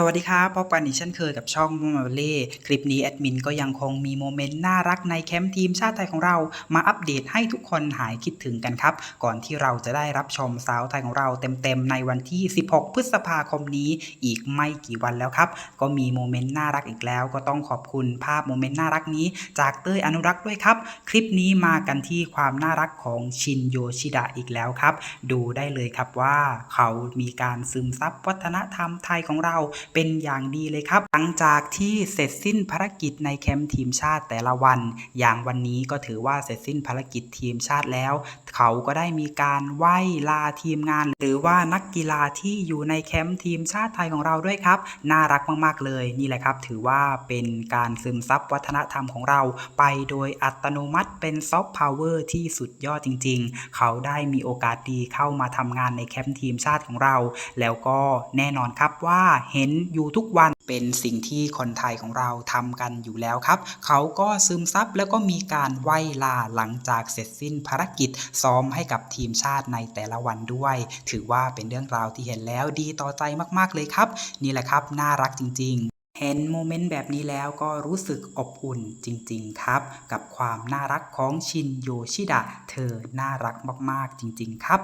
สวัสดีครับพบกันอีกเช่นเคยกับช่องมูมาเล่คลิปนี้แอดมินก็ยังคงมีโมเมนต์น่ารักในแคมป์ทีมชาติไทยของเรา มาอัปเดตให้ทุกคนหายคิดถึงกันครับ ก่อนที่เราจะได้รับชมสาวไทยของเราเต็มๆในวันที่ 16 พฤษภาคมนี้อีกไม่กี่วันแล้วครับ ก็มีโมเมนต์น่ารักอีกแล้ว ก็ต้องขอบคุณภาพโมเมนต์น่ารักนี้ จากเต้ยอนุรักษ์ด้วยครับ คลิปนี้มากันที่ความน่ารักของชินโยชิดะอีกแล้วครับ ดูได้เลยครับว่าเขามีการซึมซับวัฒนธรรมไทยของเราเป็นอย่างดีเลยครับ หลังจากที่เสร็จสิ้นภารกิจในแคมป์ทีมชาติแต่ละวัน อย่างวันนี้ก็ถือว่าเสร็จสิ้นภารกิจทีมชาติแล้ว เขาก็ได้มีการไหว้ลาทีมงาน หรือว่านักกีฬาที่อยู่ในแคมป์ทีมชาติไทยของเราด้วยครับ น่ารักมากๆเลยนี่แหละครับ ถือว่าเป็นการซึมซับวัฒนธรรมของเรา ไปโดยอัตโนมัติเป็นซอฟต์พาวเวอร์ที่สุดยอดจริง ๆ เขาได้มีโอกาสดีเข้ามาทำงานในแคมป์ทีมชาติของเรา แล้วก็แน่นอนครับว่าเห็นอยู่ทุกวันเป็นสิ่งที่คนไทยของเราทำกันอยู่แล้วครับ เขาก็ซึมซับแล้วก็มีการไหว้ลาหลังจากเสร็จสิ้นภารกิจ ซ้อมให้กับทีมชาติในแต่ละวันด้วย ถือว่าเป็นเรื่องราวที่เห็นแล้วดีต่อใจมากๆเลยครับ นี่แหละครับ น่ารักจริง ๆเห็นโมเมนต์แบบนี้แล้วก็รู้สึกอบอุ่นจริง ๆ ครับ กับความน่ารักของชินโยชิดะ เธอน่ารักมากๆจริง ๆ ครับ